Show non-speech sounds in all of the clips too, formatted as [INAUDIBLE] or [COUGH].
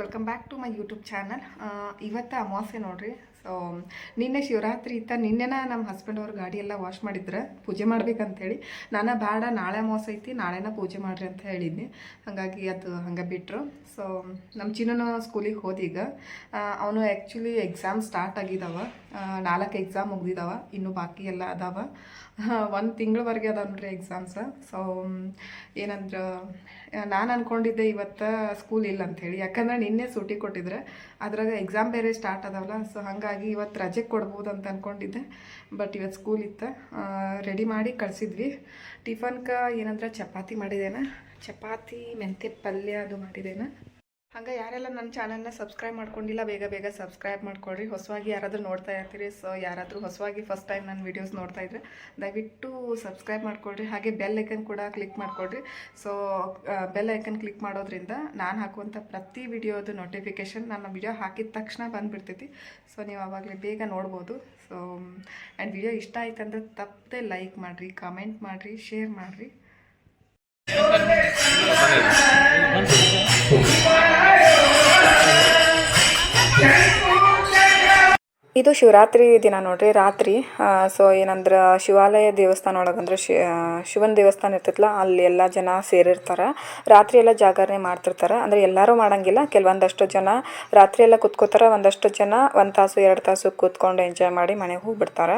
Welcome back to my YouTube channel ಇವತ್ತು ಅಮಾವಾಸ್ಯೆ ನೋಡ್ರಿ. ಸೊ ನಿನ್ನೆ ಶಿವರಾತ್ರಿ ಇತ್ತ ನಿನ್ನೆನ ನಮ್ಮ ಹಸ್ಬೆಂಡ್ ಅವ್ರ ಗಾಡಿ ಎಲ್ಲ ವಾಶ್ ಮಾಡಿದ್ರೆ. ಪೂಜೆ ಮಾಡ್ಬೇಕಂತೇಳಿ. ನಾನು ಬೇಡ ನಾಳೆ ಅಮಾವಾಸ್ಯೆ ಐತಿ, ನಾಳೆನ ಪೂಜೆ ಮಾಡಿರಿ ಅಂತ ಹೇಳಿದ್ನಿ. ಹಾಗಾಗಿ ಅದು ಹಂಗೆ ಬಿಟ್ಟರು ಸೊ ನಮ್ಮ ಚಿನ್ನನ ಸ್ಕೂಲಿಗೆ ಹೋದೀಗ ಅವನು ಆ್ಯಕ್ಚುಲಿ ಎಕ್ಸಾಮ್ ಸ್ಟಾರ್ಟ್ ಆಗಿದ್ದಾವ ನಾಲ್ಕು ಎಕ್ಸಾಮ್ ಮುಗ್ದಿದಾವ, ಇನ್ನು ಬಾಕಿ ಎಲ್ಲ ಅದಾವ. ಒಂದು ತಿಂಗಳವರೆಗೆ ಅದಾವ ನೋಡ್ರಿ ಎಕ್ಸಾಮ್ಸ ಸೊ ಏನಂದ್ರೆ ನಾನು ಅಂದ್ಕೊಂಡಿದ್ದೆ ಇವತ್ತು ಸ್ಕೂಲ್ ಇಲ್ಲ ಅಂಥೇಳಿ ಯಾಕಂದ್ರೆ ನಿನ್ನೆ ಸೂಟಿ ಕೊಟ್ಟಿದ್ರೆ. ಅದ್ರಾಗ ಎಕ್ಸಾಮ್ ಬೇರೆ ಸ್ಟಾರ್ಟ್ ಅದಾವಲ್ಲ ಸೊ ಹಾಗಾಗಿ ಇವತ್ತು ರಜೆ ಕೊಡ್ಬೋದು ಅಂತ ಅಂದ್ಕೊಂಡಿದ್ದೆ ಬಟ್ ಇವತ್ತು ಸ್ಕೂಲ್ ಇತ್ತು. ರೆಡಿ ಮಾಡಿ ಕಳಿಸಿದ್ವಿ. ಟಿಫನ್ಗೆ ಏನಂದ್ರೆ, ಚಪಾತಿ ಮಾಡಿದ್ದೇನೆ ಚಪಾತಿ, ಮೆಂತ್ಯ ಪಲ್ಯ ಅದು ಮಾಡಿದ್ದೇನೆ ಹಂಗೆ ಯಾರೆಲ್ಲ ನನ್ನ ಚಾನಲ್ನ ಸಬ್ಸ್ಕ್ರೈಬ್ ಮಾಡ್ಕೊಂಡಿಲ್ಲ, ಬೇಗ ಬೇಗ ಸಬ್ಸ್ಕ್ರೈಬ್ ಮಾಡ್ಕೊಳ್ರಿ. ಹೊಸವಾಗಿ ಯಾರಾದರೂ ನೋಡ್ತಾ ಇರ್ತೀರಿ ಸೊ ಯಾರಾದರೂ ಹೊಸವಾಗಿ ಫಸ್ಟ್ ಟೈಮ್ ನನ್ನ ವೀಡಿಯೋಸ್ ನೋಡ್ತಾ ಇದ್ರೆ ದಯವಿಟ್ಟು ಸಬ್ಸ್ಕ್ರೈಬ್ ಮಾಡ್ಕೊಳ್ರಿ. ಹಾಗೆ ಬೆಲ್ ಐಕನ್ ಕೂಡ ಕ್ಲಿಕ್ ಮಾಡ್ಕೊಳ್ರಿ. ಸೊ ಬೆಲ್ ಐಕನ್ ಕ್ಲಿಕ್ ಮಾಡೋದ್ರಿಂದ ನಾನು ಹಾಕುವಂಥ ಪ್ರತಿ ವಿಡಿಯೋದು ನೋಟಿಫಿಕೇಷನ್ ನನ್ನ ವಿಡಿಯೋ ಹಾಕಿದ ತಕ್ಷಣ ಬಂದುಬಿಡ್ತೈತಿ. ಸೊ ನೀವು ಆವಾಗಲೇ ಬೇಗ ನೋಡ್ಬೋದು. ಸೊ ಆ್ಯಂಡ್ ವಿಡಿಯೋ ಇಷ್ಟ ಆಯ್ತಂದ್ರೆ ತಪ್ಪದೆ ಲೈಕ್ ಮಾಡಿರಿ ಕಮೆಂಟ್ ಮಾಡಿರಿ ಶೇರ್ ಮಾಡಿರಿ. ಇದು ಶಿವರಾತ್ರಿ ದಿನ ನೋಡ್ರಿ, ರಾತ್ರಿ. ಸೊ ಏನಂದ್ರೆ ಶಿವಾಲಯ ದೇವಸ್ಥಾನ ಒಳಗಂದ್ರೆ ಶಿ ಶಿವನ ದೇವಸ್ಥಾನ ಇರ್ತೈತಲ್ಲ ಅಲ್ಲಿ ಎಲ್ಲ ಜನ ಸೇರಿರ್ತಾರೆ. ರಾತ್ರಿ ಎಲ್ಲ ಜಾಗರಣೆ ಮಾಡ್ತಿರ್ತಾರೆ. ಅಂದರೆ ಎಲ್ಲರೂ ಮಾಡಂಗಿಲ್ಲ, ಕೆಲವೊಂದಷ್ಟು ಜನ ರಾತ್ರಿ ಎಲ್ಲ ಕುತ್ಕೋತಾರೆ, ಒಂದಷ್ಟು ಜನ ಒಂದು ತಾಸು, ಎರಡು ತಾಸು ಕೂತ್ಕೊಂಡು ಎಂಜಾಯ್ ಮಾಡಿ ಮನೆಗೆ ಹೋಗ್ಬಿಡ್ತಾರೆ.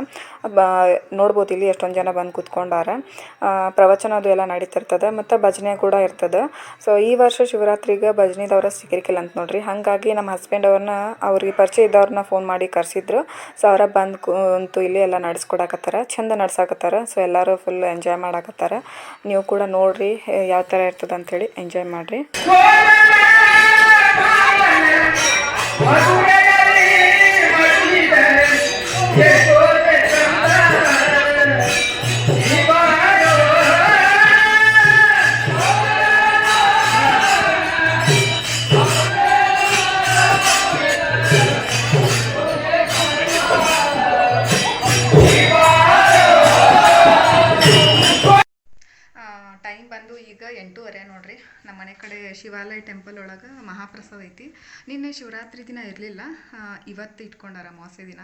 ನೋಡ್ಬೋದು ಇಲ್ಲಿ ಎಷ್ಟೊಂದು ಜನ ಬಂದು ಕೂತ್ಕೊಂಡಾರ. ಪ್ರವಚನ ಅದು ಎಲ್ಲ ನಡೀತಿರ್ತದೆ, ಮತ್ತು ಭಜನೆ ಕೂಡ ಇರ್ತದೆ. ಸೊ ಈ ವರ್ಷ ಶಿವರಾತ್ರಿಗೆ ಭಜನೆದವ್ರ ಸಿಗಿರ್ಕಿಲ್ಲ ಅಂತ ನೋಡ್ರಿ. ಹಾಗಾಗಿ ನಮ್ಮ ಹಸ್ಬೆಂಡ್ ಅವ್ರನ್ನ, ಅವ್ರಿಗೆ ಪರಿಚಯ ಇದ್ದವ್ರನ್ನ ಫೋನ್ ಮಾಡಿ ಕರೆಸಿದ್ರು ಸೊ ಅವರ ಬಂದು ಕುಂತು ಇಲ್ಲಿ ಎಲ್ಲ ನಡೆಸ್ಕೊಡಕತ್ತಾರ. ಚಂದ ನಡ್ಸಾಕತ್ತಾರ. ಸೊ ಎಲ್ಲರೂ ಫುಲ್ ಎಂಜಾಯ್ ಮಾಡಕತ್ತಾರ. ನೀವು ಕೂಡ ನೋಡ್ರಿ ಯಾವ ಥರ ಇರ್ತದೆ ಹೇಳಿ ಎಂಜಾಯ್ ಮಾಡಿರಿ. ಟೈಮ್ ಐತಿ ನಿನ್ನೆ ಶಿವರಾತ್ರಿ ದಿನ ಇರಲಿಲ್ಲ. ಇವತ್ತು ಇಟ್ಕೊಂಡಾರ ಅಮಾವಾಸ್ಯೆ ದಿನ.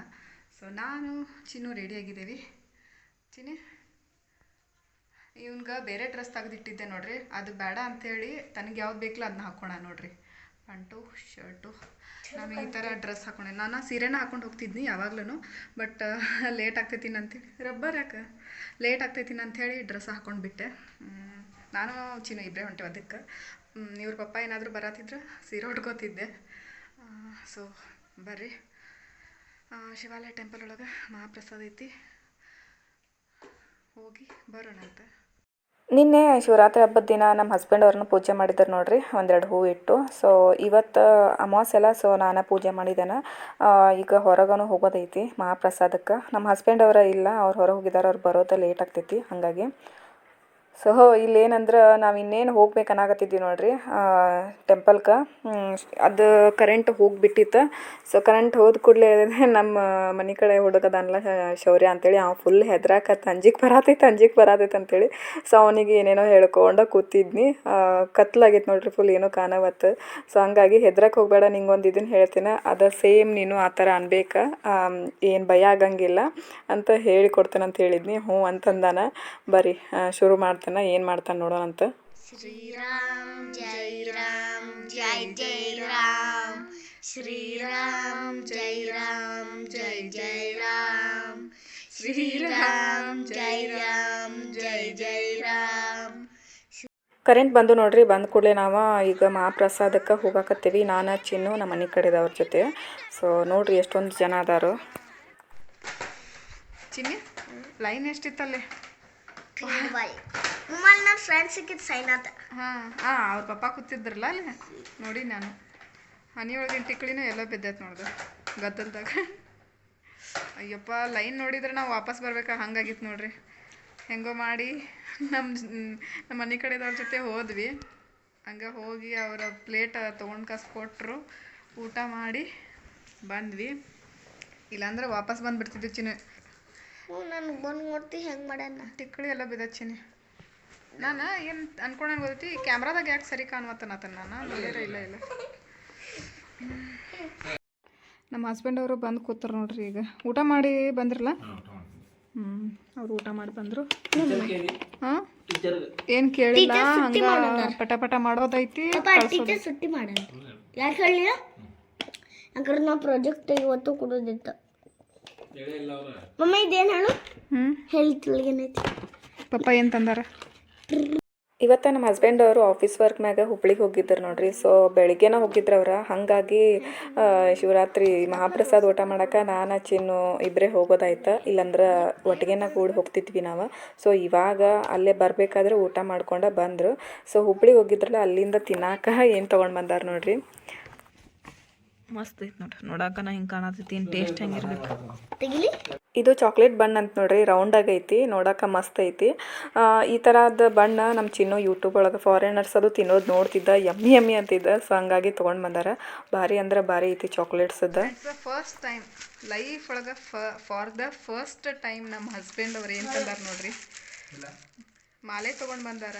ಸೊ ನಾನು ಚಿನ್ನು ರೆಡಿ ಆಗಿದ್ದೀವಿ. ಚಿನ್ನಿ, ಇವನ್ಗೆ ಬೇರೆ ಡ್ರೆಸ್ ತೆಗೆದಿಟ್ಟಿದ್ದೆ ನೋಡ್ರಿ. ಅದು ಬೇಡ ಅಂಥೇಳಿ ತನಗೆ ಯಾವ್ದು ಬೇಕಲ್ಲ ಅದನ್ನ ಹಾಕೋಣ ನೋಡ್ರಿ. Pant, shirt. ನಾನು ಈ ಥರ ಡ್ರೆಸ್ ಹಾಕೊಂಡೆ ನಾನು ಸೀರೆನ ಹಾಕೊಂಡು ಹೋಗ್ತಿದ್ನಿ ಯಾವಾಗ್ಲೂ ಬಟ್, ಲೇಟ್ ಆಗ್ತೈತಿನ ಅಂತೇಳಿ ರಬ್ಬರ್ ಯಾಕೆ? ಲೇಟ್ ಆಗ್ತೈತಿನ ಅಂಥೇಳಿ ಡ್ರೆಸ್ ಹಾಕೊಂಡು ಬಿಟ್ಟೆ. ನಾನು ಚಿನ್ನ ಇಬ್ಬರೇ ಹೊಂಟೆ ಅದಕ್ಕೆ. ಇವ್ರ ಪಪ್ಪ ಏನಾದರೂ ಬರತ್ತಿದ್ರೆ ಸೀರೆ ಉಟ್ಕೋತಿದ್ದೆ. ಸೊ ಬರ್ರಿ. ಶಿವಾಲಯ ಟೆಂಪಲ್ ಒಳಗೆ ಮಹಾಪ್ರಸಾದ ಐತಿ. ಹೋಗಿ ಬರೋಣಂತೆ ನಿನ್ನೆ ಶಿವರಾತ್ರಿ ಹಬ್ಬದ ದಿನ ನಮ್ಮ ಹಸ್ಬೆಂಡ್ ಅವ್ರನ್ನ ಪೂಜೆ ಮಾಡಿದ್ರು ನೋಡ್ರಿ, ಒಂದೆರಡು ಹೂ ಇಟ್ಟು. ಸೊ ಇವತ್ತು ಅಮಾವಾಸ್ಯೆ ಎಲ್ಲ ಸೊ ನಾನು ಪೂಜೆ ಮಾಡಿದ್ದೇನೆ. ಈಗ ಹೊರಗನು ಹೋಗೋದೈತಿ ಮಹಾಪ್ರಸಾದಕ್ಕೆ. ನಮ್ಮ ಹಸ್ಬೆಂಡ್ ಅವರ ಇಲ್ಲ, ಅವ್ರು ಹೊರಗೆ ಹೋಗಿದ್ದಾರೆ ಅವ್ರು ಬರೋದು ಲೇಟ್ ಆಗ್ತೈತಿ, ಹಾಗಾಗಿ. ಸೊ ಇಲ್ಲಿ ಏನಂದ್ರೆ ನಾವು ಇನ್ನೇನು ಹೋಗ್ಬೇಕು ಅನ್ನಾಕತ್ತಿದ್ವಿ ನೋಡ್ರಿ. ಟೆಂಪಲ್ಕ ಅದು ಕರೆಂಟ್ ಹೋಗಿಬಿಟ್ಟಿತ್ತು. ಸೊ ಕರೆಂಟ್ ಹೋದ ಕೂಡಲೇ [LAUGHS] ನಮ್ಮ ಮನೆ ಕಡೆ ಹುಡುಗದನ್ಲ ಶೌರ್ಯ ಅಂತೇಳಿ ಅವ್ನು ಫುಲ್ ಹೆದ್ರಾಕತ್ತ ಅಂಜಿಗೆ ಬರತೈತೆ ಅಂಜಿಗೆ ಬರತೈತೆ ಅಂತೇಳಿ. ಸೊ ಅವನಿಗೆ ಏನೇನೋ ಹೇಳ್ಕೊಂಡ ಕೂತಿದ್ನಿ. ಕತ್ಲಾಗೈತೆ ನೋಡ್ರಿ ಫುಲ್ ಏನೋ ಕಾಣವತ್ತು ಸೊ ಹಂಗಾಗಿ ಹೆದ್ರಕ್ಕೆ ಹೋಗಬೇಡ, ನಿಂಗೊಂದು ಇದನ್ನು ಹೇಳ್ತೀನಿ. ಅದು ಸೇಮ್ ನೀನು ಆ ಥರ ಅನ್ಬೇಕು. ಏನು ಭಯ ಆಗಂಗಿಲ್ಲ ಅಂತ ಹೇಳಿ ಕೊಡ್ತೇನೆ ಅಂತ ಹೇಳಿದ್ನಿ. ಹ್ಞೂ ಅಂತಂದಾನ. ಬರ್ರಿ ಶುರು ಮಾಡ್ತಾನೆ. ಮಾಡ್ತಾನ ಏನು ಮಾಡ್ತಾನೆ ನೋಡೋಣಂತ ಶ್ರೀರಾಮ್ ಜೈ ರಾಮ್ ಜೈ ಜೈ ರಾಮ್. ಶ್ರೀರಾಮ್ ಜೈ ರಾಮ್ ಜೈ ಜೈ ರಾಮ್. ಶ್ರೀರಾಮ್ ಜೈ ರಾಮ್ ಜೈ ಜೈ ರಾಮ್. ಕರೆಂಟ್ ಬಂದು ನೋಡ್ರಿ ಬಂದ ಕೂಡಲೇ ನಾವು ಈಗ ಮಹಾಪ್ರಸಾದಕ್ಕೆ ಹೋಗಾಕತ್ತೀವಿ. ನಾನು ಚಿನ್ನು ನಮ್ಮ ಮನೆ ಕಡೆದವ್ರ ಜೊತೆ. ಸೊ ನೋಡ್ರಿ ಎಷ್ಟೊಂದು ಜನ ಅದಾರು. ಚಿನ್ನಿ ಲೈನ್ ಎಷ್ಟಿತ್ತಲ್ಲಿ? ಮಮ್ಮಲ್ಲಿ ನನ್ನ ಫ್ರೆಂಡ್ ಸಿಕ್ಕಿದ್ ಸೈನ್ ಆತ ಹಾಂ ಹಾಂ ಅವ್ರ ಪಪ್ಪ ಕೂತಿದ್ರಲ್ಲ ಅಲ್ಲಿ? ನೋಡಿ ನಾನು. ಹನಿ ಒಳಗಿನ ಟಿಕ್ಳಿನೂ ಎಲ್ಲ ಬಿದ್ದೈತೆ ನೋಡ್ದು ಗದ್ದಲ್ದಾಗ. ಅಯ್ಯಪ್ಪ ಲೈನ್ ನೋಡಿದ್ರೆ ನಾವು ವಾಪಸ್ ಬರ್ಬೇಕಾ? ಹಂಗಾಗಿತ್ತು ನೋಡ್ರಿ. ಹೆಂಗೋ ಮಾಡಿ ನಮ್ಮ ನಮ್ಮ ಮನೆ ಕಡೆದವ್ರ ಜೊತೆ ಹೋದ್ವಿ. ಹಂಗೆ ಹೋಗಿ ಅವರ ಪ್ಲೇಟ್ ತೊಗೊಂಡು ಕಸ್ ಕೊಟ್ಟರು ಊಟ ಮಾಡಿ ಬಂದ್ವಿ. ಇಲ್ಲಾಂದ್ರೆ ವಾಪಸ್ ಬಂದುಬಿಡ್ತಿದ್ವಿ ಚಿನ್ನ. ಹ್ಞೂ ನಾನು ಬಂದು ನೋಡ್ತಿ ಹೆಂಗೆ ಮಾಡ್ಯಾನ? ತಿಕ್ಕಳಿ ಎಲ್ಲ ಬಿದ್ದಚ್ಚಿನಿ ನಾನು ಏನು ಅನ್ಕೊಂಡಂಗೆ ಗೊತ್ತೈತಿ? ಕ್ಯಾಮ್ರಾದಾಗ ಯಾಕೆ ಸರಿ ಕಾಣುವತ್ತನತನ ನಾನು? ಬೇರೆ ಇಲ್ಲ ಇಲ್ಲ. ನಮ್ಮ ಹಸ್ಬೆಂಡ್ ಅವರು ಬಂದು ಕೂತಾರ ನೋಡ್ರಿ ಈಗ. ಊಟ ಮಾಡಿ ಬಂದ್ರಲ್ಲ? ಹ್ಞೂ ಅವ್ರು ಊಟ ಮಾಡಿ ಬಂದರು. ಹಾಂ? ಏನು ಕೇಳಿಲ್ಲ ಹಂಗ ಪಟ ಪಟ ಮಾಡೋದೈತಿ ಟೀಚರ್ ಸುಟ್ಟಿ ಮಾಡೋಣ. ಯಾಕೆ ಹೇಳಿಲ್ಲ ಯಾಕಂದ್ರೆ ನಾವು ಪ್ರಾಜೆಕ್ಟ್ ಇವತ್ತು ಕೊಡೋದಿತ್ತು. ಮಮ್ಮ ಇದೇನು ಹೇಳು? ಹ್ಞೂ ಹೇಳ್ತಿಲ್ಲ ಏನೈತಿ ಪಪ್ಪ ಏನು ತಂದಾರ? ಇವತ್ತು ನಮ್ಮ ಹಸ್ಬೆಂಡ್ ಅವರು ಆಫೀಸ್ ವರ್ಕ್ ಮ್ಯಾಗ ಹುಬ್ಳಿಗೆ ಹೋಗಿದ್ರು ನೋಡ್ರಿ. ಸೊ ಬೆಳಿಗ್ಗೆನ ಹೋಗಿದ್ರು ಅವ್ರ. ಹಾಗಾಗಿ ಶಿವರಾತ್ರಿ ಮಹಾಪ್ರಸಾದ್ ಊಟ ಮಾಡಕ್ಕೆ ನಾನು ಚಿನ್ನು ಇಬ್ಬರೇ ಹೋಗೋದಾಯ್ತು. ಇಲ್ಲಾಂದ್ರೆ ಒಟ್ಟಿಗೆನ ಕೂಡಿ ಹೋಗ್ತಿದ್ವಿ ನಾವು. ಸೊ ಇವಾಗ ಅಲ್ಲೇ ಬರಬೇಕಾದ್ರೆ ಊಟ ಮಾಡ್ಕೊಂಡು ಬಂದರು. ಸೊ ಹುಬ್ಳಿಗೆ ಹೋಗಿದ್ರಲ್ಲ, ಅಲ್ಲಿಂದ ತಿನ್ನಾಕ ಏನು ತೊಗೊಂಡು ಬಂದಾರ ನೋಡ್ರಿ. ಮಸ್ತ್ ಐತಿ ನೋಡ್ರಿ. ನೋಡಾಕ ನಾ ಹಿಂಗೆ ಕಾಣತೈತಿ ಟೇಸ್ಟ್ ಹೆಂಗಿರ್ಬೇಕು ತೆಗಿಲಿ? ಇದು ಚಾಕ್ಲೇಟ್ ಬಣ್ಣ ಅಂತ ನೋಡ್ರಿ ರೌಂಡ್ ಆಗೈತಿ ನೋಡಕ್ಕೆ ಮಸ್ತ್ ಐತಿ. ಆ, ಈ ಥರದ ಬಣ್ಣ ನಮ್ಮ ಚಿನ್ನೋ ಯೂಟ್ಯೂಬ್ ಒಳಗೆ ಫಾರಿನರ್ಸ್ ಅದು ತಿನ್ನೋದು ನೋಡ್ತಿದ್ದ ಎಮ್ಮಿ ಎಮ್ಮಿ ಅಂತಿದ್ದ ಸೊ ಹಂಗಾಗಿ ತೊಗೊಂಡು ಬಂದಾರ. ಭಾರಿ ಅಂದ್ರೆ ಭಾರಿ ಐತಿ ಚಾಕ್ಲೇಟ್ಸದ ಫಸ್ಟ್ ಟೈಮ್ ಲೈಫ್ ಒಳಗೆ ಫಾರ್ ದ ಫಸ್ಟ್ ಟೈಮ್ ನಮ್ಮ ಹಸ್ಬೆಂಡ್ ಅವ್ರು ಏನು ತಂದಾರ ನೋಡ್ರಿ? ಮಾಲೆ ತಗೊಂಡ್ ಬಂದಾರ.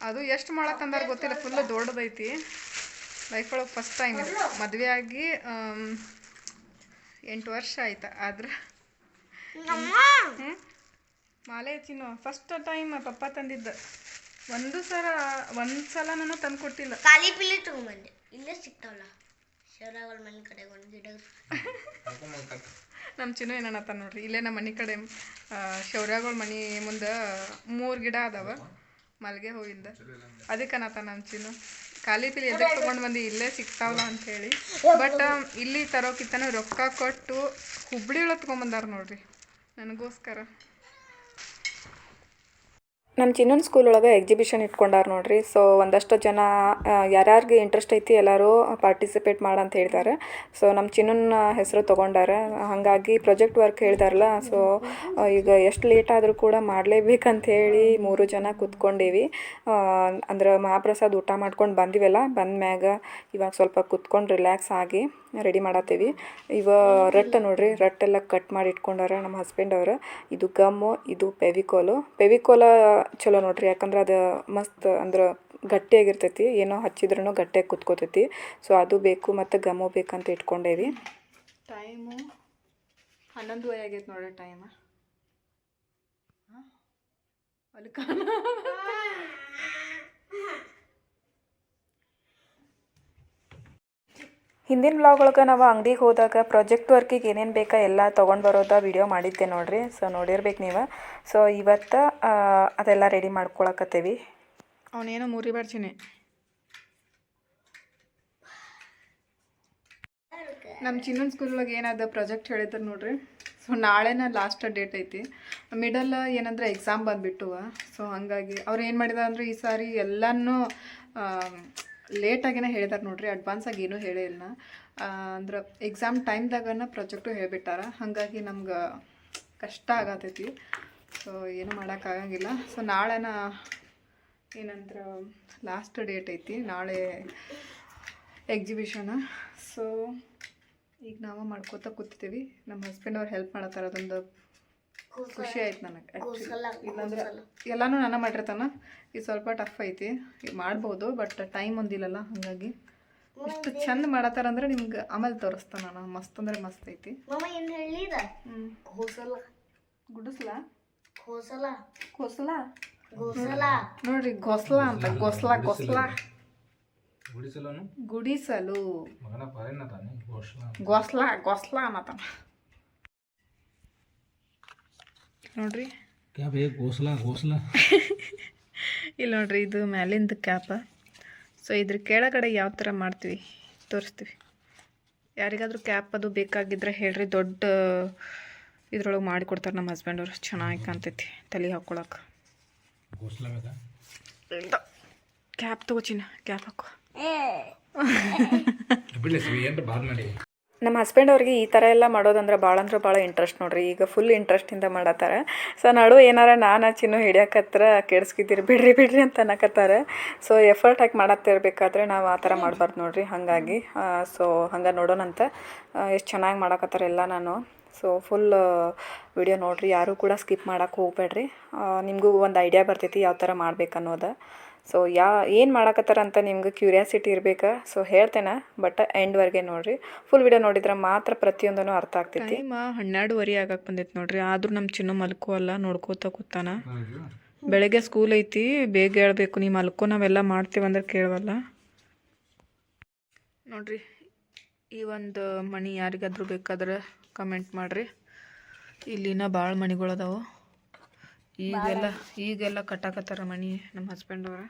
ಅದು ಎಷ್ಟು ಮೊಳ ತಂದಾರ ಗೊತ್ತಿಲ್ಲ. ಫುಲ್ ದೊಡ್ಡದೈತಿ. ಲೈಫ್ ಒಳಗೆ ಫಸ್ಟ್ ಟೈಮ್ ಇದು. ಮದುವೆ ಆಗಿ ಎಂಟು ವರ್ಷ ಆಯ್ತು. ಆದ್ರೆ? ಮಾಲೆ ಚಿನ್ನು ಫಸ್ಟ್ ಟೈಮ್ ಪಪ್ಪ ತಂದಿದ್ದ. ಒಂದು ಸಲ ಒಂದು ಸಲ ನಾನು ತಂದು ಕೊಟ್ಟಿಲ್ಲ ಖಾಲಿ ಪಿಲ್ಲಿ ತಗೊಂಬಂದೆ. ಇಲ್ಲೇ ಸಿಗ್ತಾವಲ್ಲ. ಶಿವರಾಗಲ್ ಮನೆ ಕಡೆ ಒಂದು ಗಿಡ ನಮ್ಮ ಚಿನ್ನು ಏನನ್ನತ್ತ ನೋಡ್ರಿ. ಇಲ್ಲೇ ನಮ್ಮ ಮನೆ ಕಡೆ ಶೌರ್ಯಗಳ ಮನೆ ಮುಂದೆ ಮೂರು ಗಿಡ ಅದಾವ. ಮಲ್ಗೆ ಹೂವಿಂದ. ಅದಕ್ಕೆ ಅನ್ನತ್ತ ನಮ್ಮ ಚಿನ್ನು ಖಾಲಿ ಪಿಲಿ ಎದಕ್ಕೆ ತೊಗೊಂಡು ಬಂದು? ಇಲ್ಲೇ ಸಿಗ್ತಾವಲ್ಲ ಅಂತ ಹೇಳಿ ಬಟ್ ಇಲ್ಲಿ ತರೋಕಿತ್ತನ ರೊಕ್ಕ ಕೊಟ್ಟು ಹುಬ್ಳಿ ಒಳಗೆ ತೊಗೊಂಬಂದಾರ ನೋಡ್ರಿ. ನನಗೋಸ್ಕರ. ನಮ್ಮ ಚಿನ್ನೊಂದು ಸ್ಕೂಲ್ ಒಳಗೆ ಎಕ್ಸಿಬಿಷನ್ ಇಟ್ಕೊಂಡಾರ ನೋಡ್ರಿ. ಸೊ ಒಂದಷ್ಟು ಜನ ಯಾರ್ಯಾರಿಗೆ ಇಂಟ್ರೆಸ್ಟ್ ಐತಿ ಎಲ್ಲರೂ ಪಾರ್ಟಿಸಿಪೇಟ್ ಮಾಡಂತ ಹೇಳಿದ್ದಾರೆ ಸೊ ನಮ್ಮ ಚಿನ್ನನ ಹೆಸರು ತೊಗೊಂಡಾರ. ಹಾಗಾಗಿ ಪ್ರಾಜೆಕ್ಟ್ ವರ್ಕ್ ಹೇಳ್ದಾರಲ್ಲ ಸೊ ಈಗ ಎಷ್ಟು ಲೇಟ್ ಆದರೂ ಕೂಡ ಮಾಡಲೇಬೇಕಂತ ಹೇಳಿ ಮೂರು ಜನ ಕೂತ್ಕೊಂಡೇವಿ. ಅಂದ್ರೆ ಮಹಾಪ್ರಸಾದ್ ಊಟ ಮಾಡ್ಕೊಂಡು ಬಂದಿವಲ್ಲ ಬಂದ ಮ್ಯಾಗ ಇವಾಗ ಸ್ವಲ್ಪ ಕುತ್ಕೊಂಡು ರಿಲ್ಯಾಕ್ಸ್ ಆಗಿ. ರೆಡಿ ಮಾಡತ್ತೀವಿ. ಇವ ರಟ್ಟ ನೋಡ್ರಿ ರಟ್ಟೆಲ್ಲ ಕಟ್ ಮಾಡಿ ಇಟ್ಕೊಂಡಾರ ನಮ್ಮ ಹಸ್ಬೆಂಡ್ ಅವರು. ಇದು ಗಮ್ಮು ಇದು ಪೆವಿಕೋಲು ಪೆವಿಕೋಲ ಚಲೋ ನೋಡ್ರಿ ಯಾಕಂದ್ರೆ ಅದು ಮಸ್ತ್ ಅಂದ್ರೆ ಗಟ್ಟಿಯಾಗಿರ್ತೈತಿ ಏನೋ ಹಚ್ಚಿದ್ರೂ ಗಟ್ಟಿಯಾಗಿ ಕುತ್ಕೋತೈತಿ. ಸೊ ಅದು ಬೇಕು ಮತ್ತು ಗಮ್ಮು ಬೇಕಂತ ಇಟ್ಕೊಂಡೇವಿ. ಟೈಮು ಹನ್ನೊಂದು ಆಗೈತೆ ನೋಡ್ರಿ ಟೈಮ್ ಅಲ್ಲಿ [LAUGHS] [LAUGHS] ಹಿಂದಿನ ಬ್ಲಾಗ್ ಒಳಗೆ ನಾವು ಅಂಗಡಿಗೆ ಹೋದಾಗ ಪ್ರಾಜೆಕ್ಟ್ ವರ್ಕಿಗೆ ಏನೇನು ಬೇಕಾ ಎಲ್ಲ ತೊಗೊಂಡು ಬರೋದ ವಿಡಿಯೋ ಮಾಡಿದ್ದೆ ನೋಡಿರಿ. ಸೊ ನೋಡಿರ್ಬೇಕು ನೀವು. ಸೊ ಇವತ್ತು ಅದೆಲ್ಲ ರೆಡಿ ಮಾಡ್ಕೊಳಕತ್ತೀವಿ. ಅವನೇನು ಮುರಿ ಬರ್ತೀನಿ ನಮ್ಮ ಚಿನ್ನನ್ ಸ್ಕೂಲ್ ಒಳಗೆ ಏನಾದ ಪ್ರಾಜೆಕ್ಟ್ ಹೇಳಿದ್ರು ನೋಡ್ರಿ. ಸೊ ನಾಳೆನ ಲಾಸ್ಟ್ ಡೇಟ್ ಐತಿ. ಮಿಡಲ್ ಏನಂದ್ರೆ ಎಕ್ಸಾಮ್ ಬಂದುಬಿಟ್ಟುವ. ಸೊ ಹಾಗಾಗಿ ಅವ್ರು ಏನು ಮಾಡಿದಾರೆ ಅಂದರೆ ಈ ಸಾರಿ ಎಲ್ಲನೂ ಲೇಟಾಗಿನೇ ಹೇಳಿದಾರೆ ನೋಡ್ರಿ ಅಡ್ವಾನ್ಸಾಗಿ ಏನೂ ಹೇಳೇ ಇಲ್ಲ ಅಂದ್ರೆ ಎಕ್ಸಾಮ್ ಟೈಮ್ದಾಗನ ಪ್ರಾಜೆಕ್ಟು ಹೇಳಿಬಿಟ್ಟಾರ. ಹಾಗಾಗಿ ನಮ್ಗೆ ಕಷ್ಟ ಆಗತೈತಿ. ಸೊ ಏನು ಮಾಡೋಕ್ಕಾಗಂಗಿಲ್ಲ ಸೊ ನಾಳೆನ ಏನಂದ್ರ ಲಾಸ್ಟ್ ಡೇಟ್ ಐತಿ. ನಾಳೆ ಎಕ್ಸಿಬಿಷನ್ ಸೊ ಈಗ ನಾವು ಮಾಡ್ಕೋತ ಕೂತಿದ್ದೀವಿ ನಮ್ಮ ಹಸ್ಬೆಂಡ್ ಅವ್ರು ಹೆಲ್ಪ್ ಮಾಡತ್ತಾರ ಅದೊಂದು ಖುಷಿ ಆಯ್ತು ನನಗೆ ಇಲ್ಲಾಂದ್ರೆ ಎಲ್ಲನೂ ನನ್ನ ಮಾಡಿರ್ತಾನ. ಇದು ಸ್ವಲ್ಪ ಟಫ್ ಐತಿ. ಮಾಡ್ಬೋದು ಬಟ್ ಟೈಮ್ ಒಂದಿಲ್ಲಲ್ಲ ಹಾಗಾಗಿ. ಇಷ್ಟು ಚಂದ ಮಾಡತ್ತಾರ ಅಂದ್ರೆ ನಿಮ್ಗೆ ಆಮೇಲೆ ತೋರಿಸ್ತಾನ ನಾನು. ಮಸ್ತ್ ಅಂದ್ರೆ ಮಸ್ತ್ ಐತಿ. ಗುಡಿಸ್ಲಾ? ನೋಡ್ರಿ ಗೊಸ್ಲಾ ಅಂತ ಗೊಸ್ಲ ಗೊಸ್ಲಾ. ಗುಡಿಸಲು ಗುಡಿಸಲು. ಮಗನ ಗೊಸ್ಲ ತಾನೆ ಘೋಷಣ ಗೊಸ್ಲಾ ಗೊಸ್ಲಾ ಅನ್ನತಾನ. ನೋಡ್ರಿ. ಕ್ಯಾಪ್ ಏ ಗೋಸಲ ಘೋಸಲ. ಇಲ್ಲಿ ನೋಡ್ರಿ ಇದು ಮ್ಯಾಲಿಂದ ಕ್ಯಾಪ. ಸೊ ಇದ್ರ ಕೆಳಗಡೆ ಯಾವ ಥರ ಮಾಡ್ತೀವಿ? ತೋರಿಸ್ತೀವಿ. ಯಾರಿಗಾದ್ರೂ ಕ್ಯಾಪ್ ಅದು ಬೇಕಾಗಿದ್ರೆ ಹೇಳ್ರಿ ದೊಡ್ಡ ಇದ್ರೊಳಗೆ ಮಾಡಿಕೊಡ್ತಾರೆ ನಮ್ಮ ಹಸ್ಬೆಂಡ್ ಅವರು. ಚೆನ್ನಾಗಿ ಕಾಣ್ತೈತಿ ತಲೆ ಹಾಕ್ಕೊಳಕ್ಕೆ ಕ್ಯಾಪ್ ತಗೋಚಿನ ಕ್ಯಾಪ್ ಹಾಕೋ. ನಮ್ಮ ಹಸ್ಬೆಂಡ್ ಅವ್ರಿಗೆ ಈ ಥರ ಎಲ್ಲ ಮಾಡೋದಂದ್ರೆ ಭಾಳ ಅಂದ್ರೆ ಭಾಳ ಇಂಟ್ರೆಸ್ಟ್ ನೋಡ್ರಿ. ಈಗ ಫುಲ್ ಇಂಟ್ರೆಸ್ಟಿಂದ ಮಾಡತ್ತಾರ. ಸೊ ನಡು ಏನಾರ ನಾನು ಚಿನ್ನು ಹಿಡಿಯಕತ್ರ ಕೆಡ್ಸ್ಕಿದ್ದೀರಿ, ಬಿಡ್ರಿ ಬಿಡ್ರಿ ಅಂತ ಅನ್ನಕತ್ತಾರೆ. ಸೊ ಎಫರ್ಟ್ ಹಾಕಿ ಮಾಡತ್ತಿರ್ಬೇಕಾದ್ರೆ ನಾವು ಆ ಥರ ಮಾಡಬಾರ್ದು ನೋಡ್ರಿ. ಹಾಗಾಗಿ ಸೊ ಹಂಗೆ ನೋಡೋಣಂತ ಎಷ್ಟು ಚೆನ್ನಾಗಿ ಮಾಡಕತ್ತಾರೆ ಎಲ್ಲ ನಾನು. ಸೊ ಫುಲ್ ವಿಡಿಯೋ ನೋಡ್ರಿ. ಯಾರೂ ಕೂಡ ಸ್ಕಿಪ್ ಮಾಡೋಕ್ಕೆ ಹೋಗ್ಬೇಡ್ರಿ. ನಿಮಗೂ ಒಂದು ಐಡಿಯಾ ಬರ್ತೈತಿ ಯಾವ ಥರ ಮಾಡ್ಬೇಕು ಅನ್ನೋದು. ಸೊ ಯಾ ಏನು ಮಾಡಾಕತ್ತಾರ ಅಂತ ನಿಮ್ಗೆ ಕ್ಯೂರಿಯಾಸಿಟಿ ಇರಬೇಕು? ಸೊ ಹೇಳ್ತೇನೆ ಬಟ್ ಎಂಡ್ವರೆಗೆ ನೋಡ್ರಿ. ಫುಲ್ ವಿಡಿಯೋ ನೋಡಿದ್ರೆ ಮಾತ್ರ ಪ್ರತಿಯೊಂದೂ ಅರ್ಥ ಆಗ್ತೈತಿ. ಮಾ ಹನ್ನೆರಡುವರೆ ಆಗಕ್ಕೆ ಬಂದೈತೆ ನೋಡ್ರಿ. ಆದ್ರೂ ನಮ್ಮ ಚಿನ್ನ ಮಲ್ಕೋ ಅಲ್ಲ ನೋಡ್ಕೋತ ಕೂತಾನ. ಬೆಳಗ್ಗೆ ಸ್ಕೂಲ್ ಐತಿ ಬೇಗ ಹೇಳ್ಬೇಕು ನೀವು ಮಲ್ಕೋ ನಾವೆಲ್ಲ ಮಾಡ್ತೀವಿ ಅಂದ್ರೆ ಕೇಳವಲ್ಲ. ನೋಡ್ರಿ ಈ ಒಂದು ಮಣಿ ಯಾರಿಗಾದ್ರೂ ಬೇಕಾದ್ರೆ ಕಮೆಂಟ್ ಮಾಡಿರಿ. ಇಲ್ಲಿನ ಭಾಳ ಮಣಿಗಳು ಈಗೆಲ್ಲ ಈಗೆಲ್ಲ ಕಟ್ಟಾಕತ್ತಾರ ಮಣಿ ನಮ್ಮ ಹಸ್ಬೆಂಡ್ ಅವ್ರ.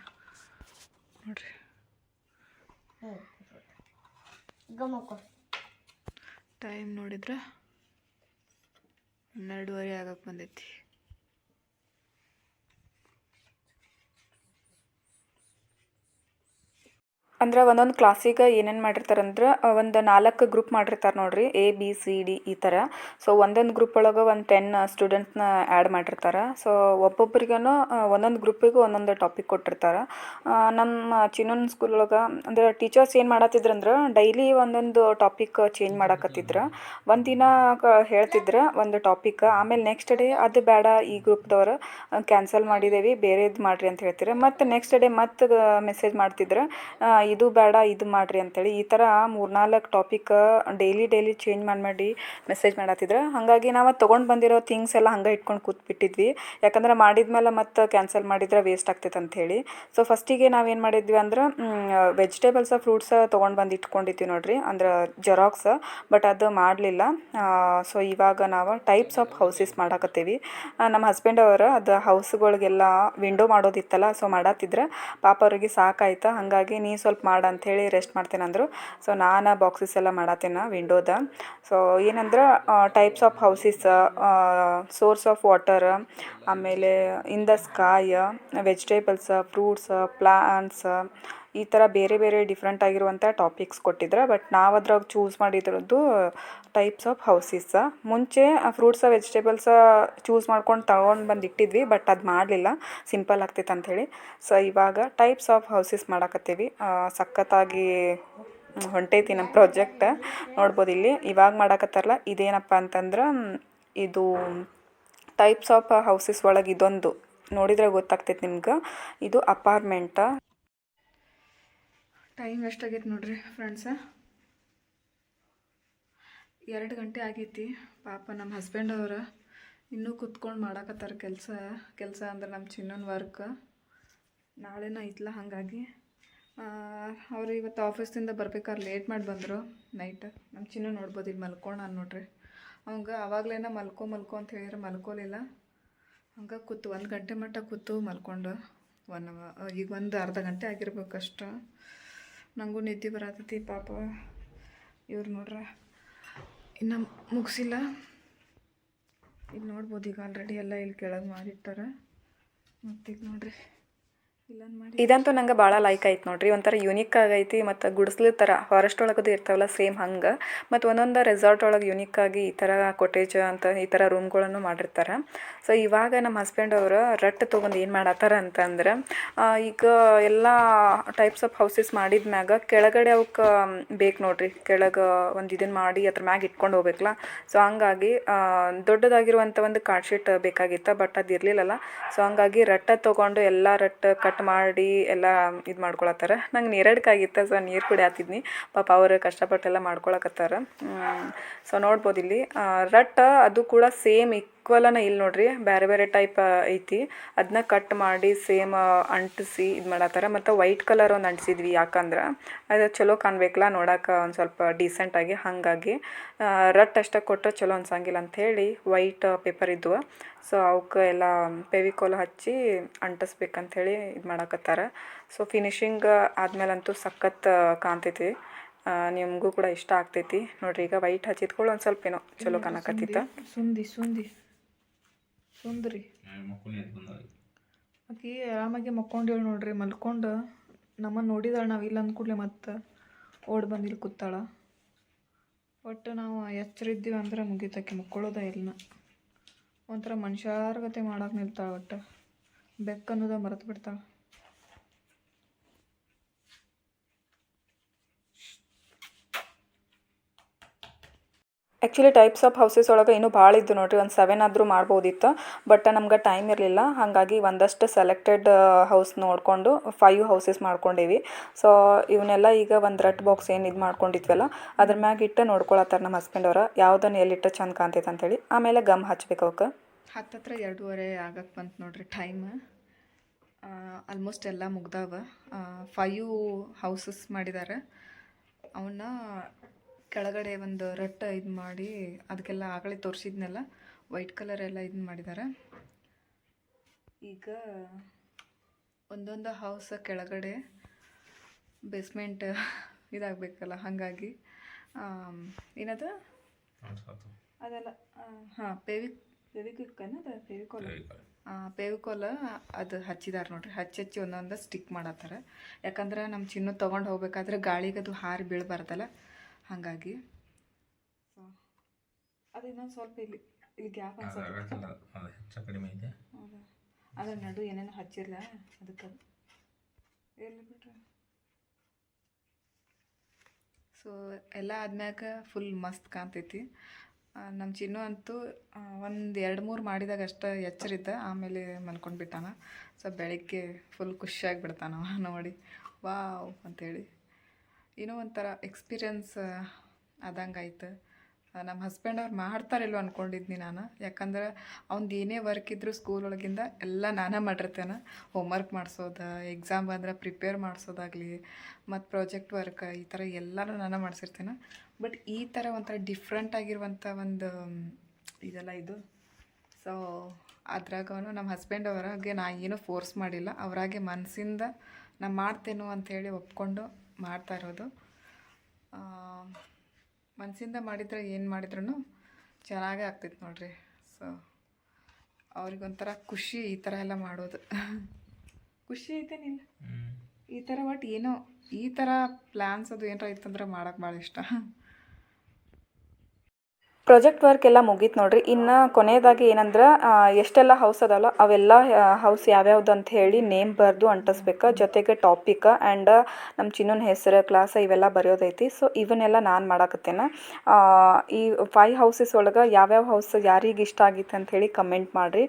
ನೋಡ್ರಿ. ಟೈಮ್ ನೋಡಿದ್ರೆ ಹನ್ನೆರಡುವರೆ ಆಗಕ್ಕೆ ಬಂದೈತಿ. ಅಂದ್ರೆ ಒಂದೊಂದು ಕ್ಲಾಸಿಗೆ ಏನೇನು ಮಾಡಿರ್ತಾರಂದ್ರೆ ಒಂದು ನಾಲ್ಕು ಗ್ರೂಪ್ ಮಾಡಿರ್ತಾರೆ ನೋಡಿರಿ ಎ ಬಿ ಸಿ ಡಿ ಈ ಥರ ಸೊ ಒಂದೊಂದು ಗ್ರೂಪ್ ಒಳಗೆ ಒಂದು ಟೆನ್ ಸ್ಟೂಡೆಂಟ್ಸ್ನ ಆ್ಯಡ್ ಮಾಡಿರ್ತಾರೆ. ಸೊ ಒಬ್ಬೊಬ್ರಿಗೂ ಒಂದೊಂದು ಗ್ರೂಪಿಗೂ ಒಂದೊಂದು ಟಾಪಿಕ್ ಕೊಟ್ಟಿರ್ತಾರೆ. ನಮ್ಮ ಚಿನ್ನನ್ ಸ್ಕೂಲ್ ಒಳಗೆ, ಅಂದ್ರೆ ಟೀಚರ್ಸ್ ಏನು ಮಾಡತ್ತಿದ್ರು ಅಂದ್ರೆ ಡೈಲಿ ಒಂದೊಂದು ಟಾಪಿಕ್ ಚೇಂಜ್ ಮಾಡಕತ್ತಿದ್ರು. ಒಂದಿನ ಹೇಳ್ತಿದ್ರು ಒಂದು ಟಾಪಿಕ್ ಆಮೇಲೆ ನೆಕ್ಸ್ಟ್ ಡೇ ಅದು ಬೇಡ ಈ ಗ್ರೂಪ್ದವರು ಕ್ಯಾನ್ಸಲ್ ಮಾಡಿದೇವಿ, ಬೇರೆದು ಮಾಡಿರಿ ಅಂತ ಹೇಳ್ತಿದ್ರು ಮತ್ತು ನೆಕ್ಸ್ಟ್ ಡೇ ಮತ್ತೆ ಮೆಸೇಜ್ ಮಾಡ್ತಿದ್ರು ಇದು ಬೇಡ, ಇದು ಮಾಡ್ರಿ ಅಂತೇಳಿ ಈ ಥರ ಮೂರ್ನಾಲ್ಕು ಟಾಪಿಕ್ ಡೈಲಿ ಡೈಲಿ ಚೇಂಜ್ ಮಾಡಿ ಮಾಡಿ ಮೆಸೇಜ್ ಮಾಡತ್ತಿದ್ರು ಹಾಗಾಗಿ ನಾವು ತೊಗೊಂಡು ಬಂದಿರೋ ಥಿಂಗ್ಸ್ ಎಲ್ಲ ಹಂಗೆ ಇಟ್ಕೊಂಡು ಕೂತ್ಬಿಟ್ಟಿದ್ವಿ. ಯಾಕಂದ್ರೆ ಮಾಡಿದ್ಮೇಲೆ ಮತ್ತೆ ಕ್ಯಾನ್ಸಲ್ ಮಾಡಿದ್ರೆ ವೇಸ್ಟ್ ಆಗ್ತೈತೆ ಅಂಥೇಳಿ ಸೊ ಫಸ್ಟಿಗೆ ನಾವೇನು ಮಾಡಿದ್ವಿ ಅಂದ್ರೆ ವೆಜಿಟೇಬಲ್ಸ ಫ್ರೂಟ್ಸ್ ತೊಗೊಂಡು ಬಂದು ಇಟ್ಕೊಂಡಿದ್ವಿ ನೋಡ್ರಿ, ಅಂದ್ರೆ ಜೆರಾಕ್ಸ್ ಬಟ್ ಅದು ಮಾಡಲಿಲ್ಲ. ಸೊ ಇವಾಗ ನಾವು ಟೈಪ್ಸ್ ಆಫ್ ಹೌಸಸ್ ಮಾಡಾಕತ್ತೀವಿ. ನಮ್ಮ ಹಸ್ಬೆಂಡ್ ಅವರು ಅದು ಹೌಸ್ಗಳಿಗೆಲ್ಲ ವಿಂಡೋ ಮಾಡೋದಿತ್ತಲ್ಲ ಸೊ ಮಾಡತ್ತಿದ್ರೆ ಪಾಪ ಅವ್ರಿಗೆ ಸಾಕಾಯ್ತು. ಹಾಗಾಗಿ ನೀ ಸ್ವಲ್ಪ ಮಾಡು ಅಂಥೇಳಿ ರೆಸ್ಟ್ ಮಾಡ್ತೇನೆ ಅಂದರು. ಸೊ ನಾನು ಬಾಕ್ಸಸ್ ಎಲ್ಲ ಮಾಡತ್ತೇನೆ ವಿಂಡೋದ ಸೊ ಏನಂದ್ರೆ types of houses source of water ಆಮೇಲೆ in the sky vegetables fruits plants ಈ ಥರ ಬೇರೆ ಬೇರೆ ಡಿಫ್ರೆಂಟ್ ಆಗಿರುವಂಥ ಟಾಪಿಕ್ಸ್ ಕೊಟ್ಟಿದ್ರು, ಬಟ್ ನಾವು ಅದ್ರಾಗ ಚೂಸ್ ಮಾಡಿದ್ರದ್ದು ಟೈಪ್ಸ್ ಆಫ್ ಹೌಸಿಸ್ ಮುಂಚೆ ಫ್ರೂಟ್ಸ ವೆಜಿಟೇಬಲ್ಸ ಚೂಸ್ ಮಾಡ್ಕೊಂಡು ತಗೊಂಡು ಬಂದು ಇಟ್ಟಿದ್ವಿ, ಬಟ್ ಅದು ಮಾಡಲಿಲ್ಲ. ಸಿಂಪಲ್ ಆಗ್ತೈತೆ ಅಂಥೇಳಿ ಸೊ ಇವಾಗ ಟೈಪ್ಸ್ ಆಫ್ ಹೌಸಿಸ್ ಮಾಡಾಕತ್ತೀವಿ. ಸಖತ್ತಾಗಿ ಹೊಂಟೈತಿ ನಮ್ಮ ಪ್ರಾಜೆಕ್ಟ್ ನೋಡ್ಬೋದು ಇಲ್ಲಿ. ಇವಾಗ ಮಾಡಾಕತ್ತಾರಲ್ಲ, ಇದೇನಪ್ಪ ಅಂತಂದ್ರೆ ಇದು ಟೈಪ್ಸ್ ಆಫ್ ಹೌಸಸ್ ಒಳಗೆ ಇದೊಂದು. ನೋಡಿದರೆ ಗೊತ್ತಾಗ್ತೈತೆ ನಿಮ್ಗೆ. ಇದು ಅಪಾರ್ಟ್ಮೆಂಟ ಟೈಮ್ ಎಷ್ಟಾಗೈತೆ ನೋಡ್ರಿ ಫ್ರೆಂಡ್ಸ? ಎರಡು ಗಂಟೆ ಆಗೈತಿ. ಪಾಪ ನಮ್ಮ ಹಸ್ಬೆಂಡ್ ಅವ್ರ ಇನ್ನೂ ಕುತ್ಕೊಂಡು ಮಾಡಾಕತ್ತಾರ ಕೆಲಸ. ಕೆಲಸ ಅಂದ್ರೆ ನಮ್ಮ ಚಿನ್ನನ ವರ್ಕ್ ನಾಳೆನ ಐತ್ಲ ಹಾಗಾಗಿ. ಅವರು ಇವತ್ತು ಆಫೀಸಿಂದ ಬರ್ಬೇಕಾದ್ರೆ ಲೇಟ್ ಮಾಡಿ ಬಂದರು. ನೈಟ್ ನಮ್ಮ ಚಿನ್ನ ನೋಡ್ಬೋದು, ಇಲ್ಲಿ ಮಲ್ಕೊಂಡು ನೋಡ್ರಿ. ಅವಂಗೆ ಅವಾಗಲೇನ ಮಲ್ಕೊ ಮಲ್ಕೊ ಅಂತ ಹೇಳಿದ್ರೆ ಮಲ್ಕೋಲಿಲ್ಲ. ಹಂಗೆ ಕೂತು, ಒಂದು ಗಂಟೆ ಮಟ್ಟ ಕೂತು ಮಲ್ಕೊಂಡು, ಒನ್, ಈಗ ಒಂದು ಅರ್ಧ ಗಂಟೆ ಆಗಿರ್ಬೇಕು ಅಷ್ಟು ನನಗೂ ನಿದ್ದೆ ಬರತೈತಿ, ಪಾಪ. ಇವ್ರು ನೋಡ್ರ, ಇನ್ನು ಮುಗಿಸಿಲ್ಲ. ಇಲ್ಲಿ ನೋಡ್ಬೋದು ಈಗ ಆಲ್ರೆಡಿ ಎಲ್ಲ ಇಲ್ಲಿ ಕೆಳಗೆ ಮಾಡಿರ್ತಾರೆ ಮತ್ತೀಗ ನೋಡ್ರಿ. ಇದಂತೂ ನಂಗೆ ಭಾಳ ಲೈಕ್ ಆಯ್ತು ನೋಡ್ರಿ. ಒಂಥರ ಯುನಿಕ್ ಆಗೈತಿ ಮತ್ತು ಗುಡಿಸ್ಲು ಥರ ಫಾರೆಸ್ಟ್ ಒಳಗದು ಇರ್ತಾವಲ್ಲ ಸೇಮ್ ಹಂಗೆ. ಮತ್ತು ಒಂದೊಂದು ರೆಸಾರ್ಟ್ ಒಳಗೆ ಯುನಿಕ್ ಆಗಿ ಈ ಥರ ಕೊಟೇಜ್ ಅಂತ ಈ ಥರ ರೂಮ್ಗಳನ್ನು ಮಾಡಿರ್ತಾರೆ. ಸೊ ಇವಾಗ ನಮ್ಮ ಹಸ್ಬೆಂಡ್ ಅವರು ರಟ್ಟು ತೊಗೊಂಡು ಏನು ಮಾಡತ್ತಾರ ಅಂತಂದ್ರೆ ಈಗ ಎಲ್ಲ ಟೈಪ್ಸ್ ಆಫ್ ಹೌಸಸ್ ಮಾಡಿದ್ಮ್ಯಾಗ ಕೆಳಗಡೆ ಅವಕ್ಕೆ ಬೇಕು ನೋಡ್ರಿ. ಕೆಳಗೆ ಒಂದು ಇದನ್ನು ಮಾಡಿ ಅದ್ರ ಮ್ಯಾಗ ಇಟ್ಕೊಂಡು ಹೋಗ್ಬೇಕಲ್ಲ. ಸೊ ಹಂಗಾಗಿ ದೊಡ್ಡದಾಗಿರುವಂಥ ಒಂದು ಕಾರ್ಡ್ ಶೀಟ್ ಬೇಕಾಗಿತ್ತು ಬಟ್ ಅದು ಇರಲಿಲ್ಲಲ್ಲ. ಸೊ ಹಂಗಾಗಿ ರಟ್ಟ ತೊಗೊಂಡು ಎಲ್ಲ ರಟ್ಟ ಕಟ್ ಮಾಡಿ ಎಲ್ಲ ಇದು ಮಾಡ್ಕೊಳತ್ತಾರ. ನಂಗೆ ನೀರಡ್ಕಾಗಿತ್ತು, ಸೊ ನೀರು ಕುಡಿಯಾತಿದ್ನಿ ಪಾಪ ಅವರು ಕಷ್ಟಪಟ್ಟೆಲ್ಲ ಮಾಡ್ಕೊಳಕತ್ತಾರ. ಸೊ ನೋಡ್ಬೋದು ಇಲ್ಲಿ. ರಟ್ಟ ಅದು ಕೂಡ ಸೇಮ್ ಈಕ್ವಲನ ಇಲ್ಲಿ ನೋಡ್ರಿ. ಬೇರೆ ಬೇರೆ ಟೈಪ್ ಐತಿ. ಅದನ್ನ ಕಟ್ ಮಾಡಿ ಸೇಮ್ ಅಂಟಿಸಿ ಇದು ಮಾಡತ್ತಾರ. ಮತ್ತು ವೈಟ್ ಕಲರ್ ಒಂದು ಅಂಟಿಸಿದ್ವಿ ಯಾಕಂದ್ರೆ ಅದು ಚಲೋ ಕಾಣ್ಬೇಕಲ್ಲ ನೋಡೋಕೆ ಒಂದು ಸ್ವಲ್ಪ ಡೀಸೆಂಟಾಗಿ ಹಾಗಾಗಿ. ರಟ್ ಅಷ್ಟೇ ಕೊಟ್ಟರೆ ಚಲೋ ಅನ್ಸಂಗಿಲ್ಲ ಅಂಥೇಳಿ ವೈಟ್ ಪೇಪರ್ ಇದ್ವು. ಸೊ ಅವಕ್ಕೆ ಎಲ್ಲ ಪೆವಿಕೋಲ್ ಹಚ್ಚಿ ಅಂಟಿಸ್ಬೇಕಂಥೇಳಿ ಇದು ಮಾಡಕತ್ತಾರ. ಸೊ ಫಿನಿಶಿಂಗ್ ಆದ್ಮೇಲಂತೂ ಸಖತ್ ಕಾಣ್ತೈತಿ. ನಿಮಗೂ ಕೂಡ ಇಷ್ಟ ಆಗ್ತೈತಿ. ನೋಡ್ರಿ ಈಗ ವೈಟ್ ಹಚ್ಚಿದ್ಕೊಳ್ಳಿ ಒಂದು ಸ್ವಲ್ಪ ಏನೋ ಚಲೋ ಕಾಣಕತ್ತಿತ್ತ. ಸುಂದಿ ಸುಂದಿ ಸುಂದ್ರಿ. ಆಕಿ ಆರಾಮಾಗಿ ಮಕ್ಕೊಂಡೇಳು ನೋಡ್ರಿ ಮಲ್ಕೊಂಡು ನಮ್ಮನ್ನು ನೋಡಿದಾಳೆ ನಾವು ಇಲ್ಲ ಅಂದ್ಕೂಡ್ಲೆ ಮತ್ತೆ ಓಡ್ ಬಂದಿಲ್ಲಿ ಕೂತಾಳ. ಒಟ್ಟು ನಾವು ಎಚ್ಚರ ಇದ್ದೀವಿ ಅಂದ್ರೆ ಮುಗೀತಕ್ಕೆ ಮಕ್ಕೊಳ್ಳೋದ ಇಲ್ಲ ಒಂಥರ ಮನುಷ್ಯಾರ್ಗತೆ ಮಾಡೋಕೆ ನಿಲ್ತಾಳೆ ಒಟ್ಟು. ಬೆಕ್ಕನ್ನೋದ ಮರೆತು ಬಿಡ್ತಾಳೆ. ಆ್ಯಕ್ಚುಲಿ ಟೈಪ್ಸ್ ಆಫ್ ಹೌಸಸ್ ಒಳಗೆ ಇನ್ನೂ ಭಾಳ ಇದ್ದು ನೋಡಿರಿ. ಒಂದು ಸೆವೆನ್ ಆದರೂ ಮಾಡ್ಬೋದಿತ್ತು. ಬಟ್ ನಮ್ಗೆ ಟೈಮ್ ಇರಲಿಲ್ಲ. ಹಾಗಾಗಿ ಒಂದಷ್ಟು ಸೆಲೆಕ್ಟೆಡ್ ಹೌಸ್ ನೋಡಿಕೊಂಡು ಫೈವ್ ಹೌಸಸ್ ಮಾಡ್ಕೊಂಡೇವಿ. ಸೊ ಇವನ್ನೆಲ್ಲ ಈಗ ಒಂದು ರಟ್ ಬಾಕ್ಸ್ ಏನು ಇದು ಮಾಡ್ಕೊಂಡಿದ್ವಲ್ಲ, ಅದ್ರ ಮ್ಯಾಗ ಇಟ್ಟು ನೋಡ್ಕೊಳತ್ತಾರ ನಮ್ಮ ಹಸ್ಬೆಂಡ್ ಅವ್ರ. ಯಾವುದನ್ನು ಎಲ್ಲಿಟ್ಟು ಚಂದ ಕಾಣ್ತೈತೆ ಅಂತೇಳಿ. ಆಮೇಲೆ ಗಮ್ ಹಚ್ಬೇಕು ಅವಕ್ಕೆ. ಹತ್ತತ್ರ ಎರಡೂವರೆ ಆಗಕ್ಕೆ ಬಂತು ನೋಡ್ರಿ ಟೈಮ್ ಆಲ್ಮೋಸ್ಟ್ ಎಲ್ಲ ಮುಗ್ದಾವ. ಫೈವ್ ಹೌಸಸ್ ಮಾಡಿದ್ದಾರೆ ಅವನ್ನ ಕೆಳಗಡೆ ಒಂದು ರಟ್ಟ ಇದು ಮಾಡಿ ಅದಕ್ಕೆಲ್ಲ ಆಗಲೇ ತೋರಿಸಿದ್ನೆಲ್ಲ ವೈಟ್ ಕಲರ್ ಎಲ್ಲ ಇದನ್ನ ಮಾಡಿದ್ದಾರೆ ಈಗ ಒಂದೊಂದು ಹೌಸ್ ಕೆಳಗಡೆ ಬೇಸ್ಮೆಂಟ್ ಇದಾಗಬೇಕಲ್ಲ ಹಾಗಾಗಿ ಏನದು? ಅದೆಲ್ಲ ಹಾಂ ಪೇವಿ ಪೇವಿಕ್ವಿಕ್ಕನ ಅದು ಪೇವಿಕೋಲ್? ಪೇವಿಕೋಲ. ಅದು ಹಚ್ಚಿದಾರೆ ನೋಡ್ರಿ ಹಚ್ಚಿ ಹಚ್ಚಿ ಒಂದೊಂದು ಸ್ಟಿಕ್ ಮಾಡತ್ತಾರೆ. ಯಾಕಂದ್ರೆ ನಮ್ಮ ಚಿನ್ನ ತೊಗೊಂಡು ಹೋಗ್ಬೇಕಾದ್ರೆ ಗಾಳಿಗೆ ಅದು ಹಾರಿ ಬೀಳಬಾರ್ದಲ್ಲ ಹಾಗಾಗಿ ಸೊ ಅದು ಇನ್ನೊಂದು ಸ್ವಲ್ಪ ಇಲ್ಲಿ ಇಲ್ಲಿ ಗ್ಯಾಪ್ ಅನ್ಸುತ್ತೆ ಅದು ಹೆಚ್ಚು ಕಡಿಮೆ ಇದೆ. ಹೌದಾ? ಅದ್ರ ನಡು ಏನೇನು ಹಚ್ಚಿಲ್ಲ ಅದಕ್ಕೆ. ಎಲ್ಲಿ ಬಿಟ್ರೆ ಸೊ ಎಲ್ಲ ಆದ್ಮ್ಯಾಗ ಫುಲ್ ಮಸ್ತ್ ಕಾಣ್ತೈತಿ. ನಮ್ಮ ಚಿನ್ನು ಅಂತೂ ಒಂದು ಎರಡು ಮೂರು ಮಾಡಿದಾಗ ಅಷ್ಟು ಎಚ್ಚರಿದ್ದ ಆಮೇಲೆ ಮಲ್ಕೊಂಡು ಬಿಟ್ಟಾನ ಸೊ ಬೆಳಗ್ಗೆ ಫುಲ್ ಖುಷಿಯಾಗಿ ಬಿಡ್ತಾನವ ನೋಡಿ. ವಾವ್ ಅಂತೇಳಿ. ಏನೋ ಒಂಥರ ಎಕ್ಸ್ಪೀರಿಯನ್ಸ್ ಆದಂಗಾಯ್ತು. ನಮ್ಮ ಹಸ್ಬೆಂಡ್ ಅವ್ರು ಮಾಡ್ತಾರಿಲ್ವ ಅಂದ್ಕೊಂಡಿದ್ನಿ ನಾನು. ಯಾಕಂದ್ರೆ ಅವ್ನದ್ದು ಏನೇ ವರ್ಕ್ ಇದ್ದರೂ ಸ್ಕೂಲ್ ಒಳಗಿಂದ ಎಲ್ಲ ನಾನೇ ಮಾಡಿರ್ತೇನೆ. ಹೋಮ್ವರ್ಕ್ ಮಾಡಿಸೋದು ಎಕ್ಸಾಮ್ ಬಂದ್ರೆ ಪ್ರಿಪೇರ್ ಮಾಡಿಸೋದಾಗಲಿ, ಮತ್ತು ಪ್ರಾಜೆಕ್ಟ್ ವರ್ಕ್ ಈ ಥರ ಎಲ್ಲನೂ ನಾನು ಮಾಡಿಸಿರ್ತೇನೆ. ಬಟ್ ಈ ಥರ ಒಂಥರ ಡಿಫ್ರೆಂಟ್ ಆಗಿರುವಂಥ ಒಂದು ಇದೆಲ್ಲ ಇದು. ಸೊ ಅದ್ರಾಗನು ನಮ್ಮ ಹಸ್ಬೆಂಡ್ ಅವರಾಗೆ ನಾ ಏನೂ ಫೋರ್ಸ್ ಮಾಡಿಲ್ಲ. ಅವರಾಗೆ ಮನಸ್ಸಿಂದ ನಾ ಮಾಡ್ತೇನೋ ಅಂಥೇಳಿ ಒಪ್ಕೊಂಡು ಮಾಡ್ತಾ ಇರೋದು. ಮನಸ್ಸಿಂದ ಮಾಡಿದರೆ ಏನು ಮಾಡಿದ್ರೂ ಚೆನ್ನಾಗೇ ಆಗ್ತಿತ್ತು ನೋಡ್ರಿ. ಸೊ ಅವ್ರಿಗೊಂಥರ ಖುಷಿ ಈ ಥರ ಎಲ್ಲ ಮಾಡೋದು. ಖುಷಿ ಐತೇನಿಲ್ಲ ಈ ಥರ ಒಟ್ಟು ಏನೋ ಈ ಥರ ಪ್ಲ್ಯಾನ್ಸ್ ಅದು ಏನಾರ ಇತ್ತಂದ್ರೆ ಮಾಡೋಕೆ ಭಾಳ ಇಷ್ಟ. ಪ್ರಾಜೆಕ್ಟ್ ವರ್ಕ್ ಎಲ್ಲ ಮುಗೀತು ನೋಡ್ರಿ. ಇನ್ನು ಕೊನೆಯದಾಗಿ ಏನಂದ್ರೆ ಎಷ್ಟೆಲ್ಲ ಹೌಸ್ ಅದಲ್ಲ, ಅವೆಲ್ಲ ಹೌಸ್ ಯಾವ್ಯಾವ್ದು ಅಂತ ಹೇಳಿ ನೇಮ್ ಬರೆದು ಅಂಟಿಸ್ಬೇಕು. ಜೊತೆಗೆ ಟಾಪಿಕ್ ಆ್ಯಂಡ್ ನಮ್ಮ ಚಿನ್ನನ ಹೆಸರು ಕ್ಲಾಸ್ ಇವೆಲ್ಲ ಬರೆಯೋದೈತಿ. ಸೊ ಇವನ್ನೆಲ್ಲ ನಾನು ಮಾಡಾಕತ್ತೇನೆ. ಈ ಫೈವ್ ಹೌಸಸ್ ಒಳಗೆ ಯಾವ್ಯಾವ ಹೌಸ್ ಯಾರಿಗೆ ಇಷ್ಟ ಆಗಿತ್ತು ಅಂತ ಹೇಳಿ ಕಮೆಂಟ್ ಮಾಡಿರಿ.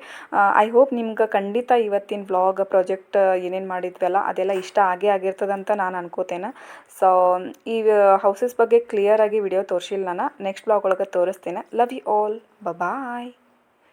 ಐ ಹೋಪ್ ನಿಮ್ಗೆ ಖಂಡಿತ ಇವತ್ತಿನ ವ್ಲಾಗ್ ಪ್ರಾಜೆಕ್ಟ್ ಏನೇನು ಮಾಡಿದ್ವಲ್ಲ, ಅದೆಲ್ಲ ಇಷ್ಟ ಆಗೇ ಆಗಿರ್ತದಂತ ನಾನು ಅನ್ಕೋತೇನೆ. ಸೊ ಈ ಹೌಸಸ್ ಬಗ್ಗೆ ಕ್ಲಿಯರಾಗಿ ವಿಡಿಯೋ ತೋರಿಸಿಲ್ಲ ನಾನು. ನೆಕ್ಸ್ಟ್ ಬ್ಲಾಗ್ ಒಳಗೆ ತೋರಿಸ್ತೇನೆ. Love you all bye